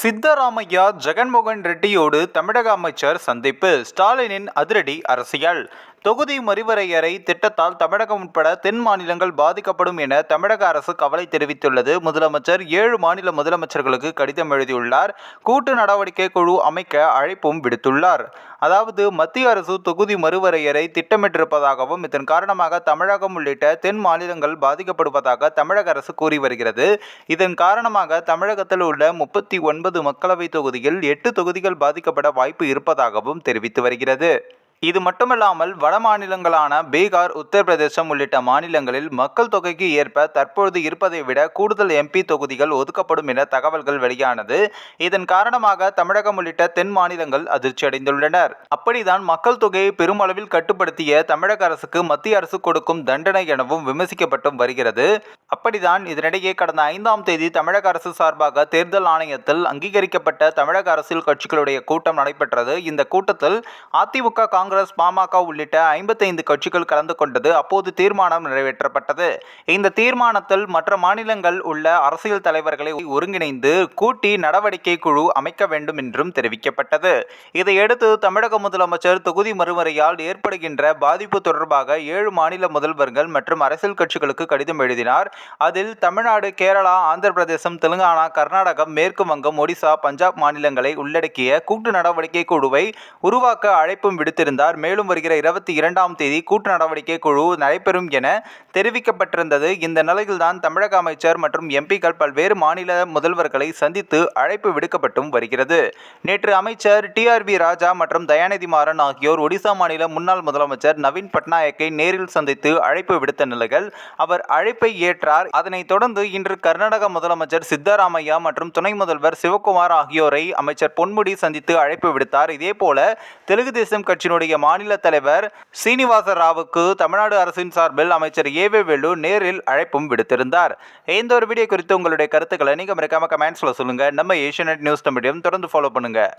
சித்தராமையா ஜெகன்மோகன் ரெட்டியோடு தமிழக அமைச்சர் சந்திப்பு. ஸ்டாலினின் அதிரடி அரசியல். தொகுதி மறுவரையறை திட்டத்தால் தமிழகம் உட்பட தென் மாநிலங்கள் பாதிக்கப்படும் என தமிழக அரசு கவலை தெரிவித்துள்ளது. முதலமைச்சர் ஏழு மாநில முதலமைச்சர்களுக்கு கடிதம் எழுதியுள்ளார். கூட்டு நடவடிக்கை குழு அமைக்க அழைப்பும் விடுத்துள்ளார். அதாவது மத்திய அரசு தொகுதி மறுவரையறை திட்டமிட்டிருப்பதாகவும் இதன் காரணமாக தமிழகம் உள்ளிட்ட தென் மாநிலங்கள் பாதிக்கப்படுவதாக தமிழக அரசு கூறி வருகிறது. இதன் காரணமாக தமிழகத்தில் உள்ள முப்பத்தி ஒன்பது மக்களவை தொகுதியில் எட்டு தொகுதிகள் பாதிக்கப்பட வாய்ப்பு இருப்பதாகவும் தெரிவித்து வருகிறது. இது மட்டுமல்லாமல் வட மாநிலங்களான பீகார் உத்தரப்பிரதேசம் உள்ளிட்ட மாநிலங்களில் மக்கள் தொகைக்கு ஏற்ப தற்பொழுது இருப்பதை விட கூடுதல் எம்பி தொகுதிகள் ஒதுக்கப்படும் என தகவல்கள் வெளியானது. இதன் காரணமாக தமிழகம் உள்ளிட்ட தென் மாநிலங்கள் அதிர்ச்சியடைந்துள்ளனர். அப்படிதான் மக்கள் தொகையை பெருமளவில் கட்டுப்படுத்திய தமிழக அரசுக்கு மத்திய அரசு கொடுக்கும் தண்டனை எனவும் விமர்சிக்கப்பட்டும் வருகிறது. அப்படிதான் இதனிடையே கடந்த ஐந்தாம் தேதி தமிழக அரசு சார்பாக தேர்தல் ஆணையத்தில் அங்கீகரிக்கப்பட்ட தமிழக அரசியல் கட்சிகளுடைய கூட்டம் நடைபெற்றது. இந்த கூட்டத்தில் அதிமுக காங்கிரஸ் பாமக உள்ளிட்ட ஐம்பத்தைந்து கட்சிகள் கலந்து கொண்டது அப்போது தீர்மானம் நிறைவேற்றப்பட்டது. இந்த தீர்மானத்தில் மற்ற மாநிலங்கள் உள்ள அரசியல் தலைவர்களை ஒருங்கிணைந்து கூட்டி நடவடிக்கை குழு அமைக்க வேண்டும் என்றும் தெரிவிக்கப்பட்டது. இதையடுத்து தமிழக முதலமைச்சர் தொகுதி மறுமுறையால் ஏற்படுகின்ற பாதிப்பு தொடர்பாக ஏழு மாநில முதல்வர்கள் மற்றும் அரசியல் கட்சிகளுக்கு கடிதம் எழுதினார். அதில் தமிழ்நாடு கேரளா ஆந்திர பிரதேசம் தெலுங்கானா கர்நாடகம் மேற்கு வங்கம் ஒடிசா பஞ்சாப் மாநிலங்களை உள்ளடக்கிய கூட்டு நடவடிக்கை குழுவை உருவாக்க அழைப்பும் விடுத்திருந்தார். மேலும் வருகிற இருபத்தி இரண்டாம் தேதி கூட்டு நடவடிக்கை குழு நடைபெறும் என தெரிவிக்கப்பட்டிருந்தது. இந்த நிலையில்தான் தமிழக அமைச்சர் மற்றும் எம்பிக்கள் பல்வேறு மாநில முதல்வர்களை சந்தித்து அழைப்பு விடுக்கப்பட்டும் வருகிறது. நேற்று அமைச்சர் டிஆர்பி ராஜா மற்றும் தயாநிதி மாறன் ஆகியோர் ஒடிசா மாநில முன்னாள் முதலமைச்சர் நவீன் பட்நாயக்கை நேரில் சந்தித்து அழைப்பு விடுத்த நிலையில் அவர் அழைப்பை ஏற்றார். அதனைத் தொடர்ந்து இன்று கர்நாடக முதலமைச்சர் சித்தராமையா மற்றும் துணை முதல்வர் சிவகுமார் ஆகியோரை அமைச்சர் பொன்முடி சந்தித்து அழைப்பு விடுத்தார். இதேபோல தெலுங்கு தேசம் கட்சியினுடைய மாநில தலைவர் சீனிவாச ராவுக்கு தமிழ்நாடு அரசின் சார்பில் அமைச்சர் ஏவே வேலு நேரில் அழைப்பும் விடுத்திருந்தார். இந்த ஒரு வீடியோ குறித்து உங்களுடைய கருத்துக்களை நீங்கள் மறக்காம கமெண்ட்ஸில் சொல்லுங்கள் நம்ம ஏஷியநெட் நியூஸ் தமிழையும் தொடர்ந்து ஃபாலோ பண்ணுங்கள்